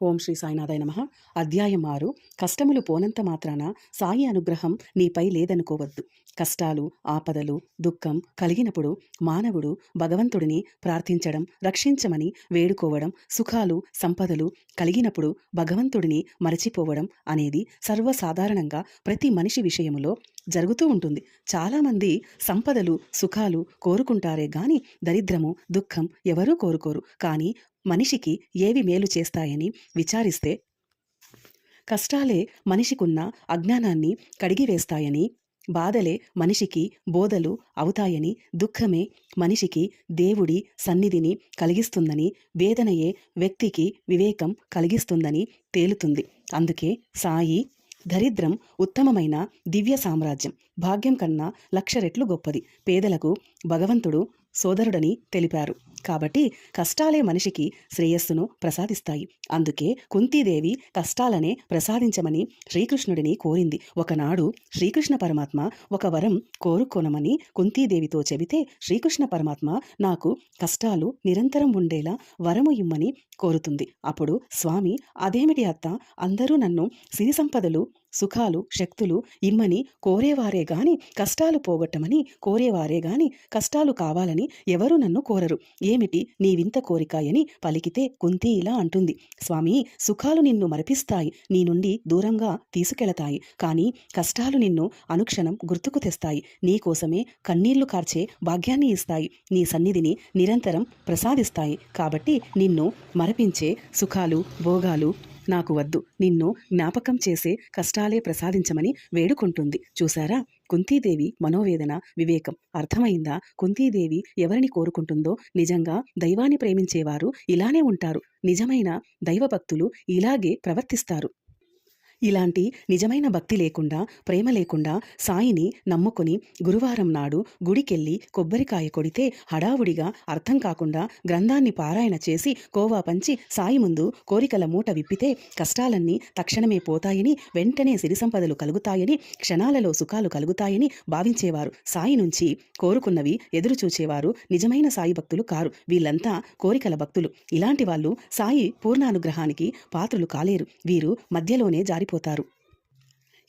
ఓం శ్రీ సాయినాథాయ నమ. అధ్యాయం ఆరు. కష్టములు పోనంత మాత్రాన సాయి అనుగ్రహం నీపై లేదనుకోవద్దు. కష్టాలు ఆపదలు దుఃఖం కలిగినప్పుడు మానవుడు భగవంతుడిని ప్రార్థించడం రక్షించమని వేడుకోవడం సుఖాలు సంపదలు కలిగినప్పుడు భగవంతుడిని మరచిపోవడం అనేది సర్వసాధారణంగా ప్రతి మనిషి విషయములో జరుగుతూ ఉంటుంది. చాలామంది సంపదలు సుఖాలు కోరుకుంటారే గాని దరిద్రము దుఃఖం ఎవరూ కోరుకోరు. కానీ మనిషికి ఏవి మేలు చేస్తాయని విచారిస్తే కష్టాలే మనిషికున్న అజ్ఞానాన్ని కడిగివేస్తాయని బాధలే మనిషికి బోధలు అవుతాయని దుఃఖమే మనిషికి దేవుడి సన్నిధిని కలిగిస్తుందని వేదనయే వ్యక్తికి వివేకం కలిగిస్తుందని తేలుతుంది. అందుకే సాయి దరిద్రం ఉత్తమమైన దివ్య సామ్రాజ్యం. భాగ్యం కన్నా లక్ష రెట్లు గొప్పది. పేదలకు భగవంతుడు సోదరుడని తెలిపారు. కాబట్టి కష్టాలే మనిషికి శ్రేయస్సును ప్రసాదిస్తాయి. అందుకే కుంతీదేవి కష్టాలనే ప్రసాదించమని శ్రీకృష్ణుడిని కోరింది. ఒకనాడు శ్రీకృష్ణ పరమాత్మ ఒక వరం కోరుకోనమని కుంతీదేవితో చెబితే శ్రీకృష్ణ పరమాత్మ నాకు కష్టాలు నిరంతరం ఉండేలా వరము ఇమ్మని కోరుతుంది. అప్పుడు స్వామి అదేమిటి అత్త? అందరూ నన్ను సిరి సంపదలు సుఖాలు శక్తులు ఇమ్మని కోరేవారే గాని కష్టాలు పోగొట్టమని కోరేవారే గాని కష్టాలు కావాలని ఎవరు నన్ను కోరరు. ఏమిటి నీ వింత కోరికాయని పలికితే కుంతి ఇలా అంటుంది. స్వామి సుఖాలు నిన్ను మరపిస్తాయి నీ నుండి దూరంగా తీసుకెళతాయి. కానీ కష్టాలు నిన్ను అనుక్షణం గుర్తుకు తెస్తాయి. నీ కోసమే కన్నీళ్ళు కార్చే భాగ్యాన్ని ఇస్తాయి. నీ సన్నిధిని నిరంతరం ప్రసాదిస్తాయి. కాబట్టి నిన్ను మరపించే సుఖాలు భోగాలు నాకు వద్దు. నిన్ను జ్ఞాపకం చేసే కష్టాలే ప్రసాదించమని వేడుకుంటుంది. చూసారా కుంతీదేవి మనోవేదన వివేకం. అర్థమైందా? కుంతీదేవి ఎవరిని కోరుకుంటుందో? నిజంగా దైవాన్ని ప్రేమించేవారు ఇలానే ఉంటారు. నిజమైన దైవభక్తులు ఇలాగే ప్రవర్తిస్తారు. ఇలాంటి నిజమైన భక్తి లేకుండా ప్రేమ లేకుండా సాయిని నమ్ముకొని గురువారం నాడు గుడికెళ్ళి కొబ్బరికాయ కొడితే హడావుడిగా అర్థం కాకుండా గ్రంథాన్ని పారాయణ చేసి కోవా పంచి సాయి ముందు కోరికల మూట విప్పితే కష్టాలన్నీ తక్షణమే పోతాయని వెంటనే సిరి సంపదలు కలుగుతాయని క్షణాలలో సుఖాలు కలుగుతాయని భావించేవారు. సాయి నుంచి కోరుకున్నవి ఎదురుచూచేవారు నిజమైన సాయి భక్తులు కారు. వీళ్ళంతా కోరికల భక్తులు. ఇలాంటి వాళ్ళు సాయి పూర్ణానుగ్రహానికి పాత్రులు కాలేరు. వీరు మధ్యలోనే మారిపోతారు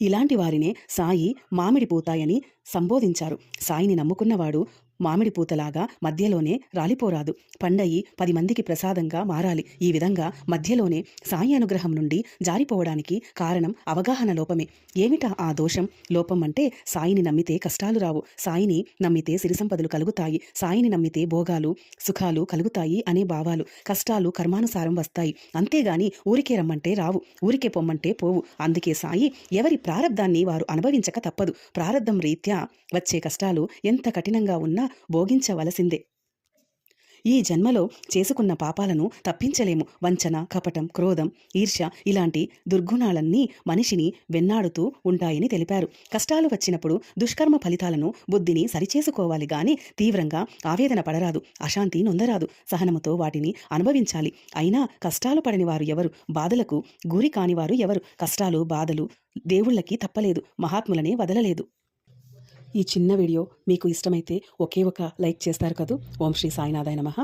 ఇలాంటి వారినే సాయి మామిడి పోతాయని సంబోధించారు. సాయిని నమ్ముకున్నవాడు మామిడి పూతలాగా మధ్యలోనే రాలిపోరాదు. పండయి పది మందికి ప్రసాదంగా మారాలి. ఈ విధంగా మధ్యలోనే సాయి అనుగ్రహం నుండి జారిపోవడానికి కారణం అవగాహన లోపమే. ఏమిటా ఆ దోషం? లోపం అంటే సాయిని నమ్మితే కష్టాలు రావు. సాయిని నమ్మితే సిరి సంపదలు కలుగుతాయి. సాయిని నమ్మితే భోగాలు సుఖాలు కలుగుతాయి అనే భావాలు కష్టాలు కర్మానుసారం వస్తాయి. అంతేగాని ఊరికే రమ్మంటే రావు. ఊరికే పొమ్మంటే పోవు. అందుకే సాయి ఎవరి ప్రారంధాన్ని వారు అనుభవించక తప్పదు. ప్రారంధం రీత్యా వచ్చే కష్టాలు ఎంత కఠినంగా ఉన్నా భోగించవలసిందే. ఈ జన్మలో చేసుకున్న పాపాలను తప్పించలేము. వంచన కపటం క్రోధం ఈర్ష్య ఇలాంటి దుర్గుణాలన్నీ మనిషిని వెన్నాడుతూ ఉంటాయని తెలిపారు. కష్టాలు వచ్చినప్పుడు దుష్కర్మ ఫలితాలను బుద్ధిని సరిచేసుకోవాలి గాని తీవ్రంగా ఆవేదన పడరాదు. అశాంతి నొందరాదు. సహనముతో వాటిని అనుభవించాలి. అయినా కష్టాలు పడని వారు ఎవరు? బాధలకు గురి కానివారు ఎవరు? కష్టాలు బాధలు దేవుళ్ళకి తప్పలేదు. మహాత్ములనే వదలలేదు. ఈ చిన్న వీడియో మీకు ఇష్టమైతే ఒకే ఒక లైక్ చేస్తారు కదూ. ఓం శ్రీ సాయినాథాయ నమః.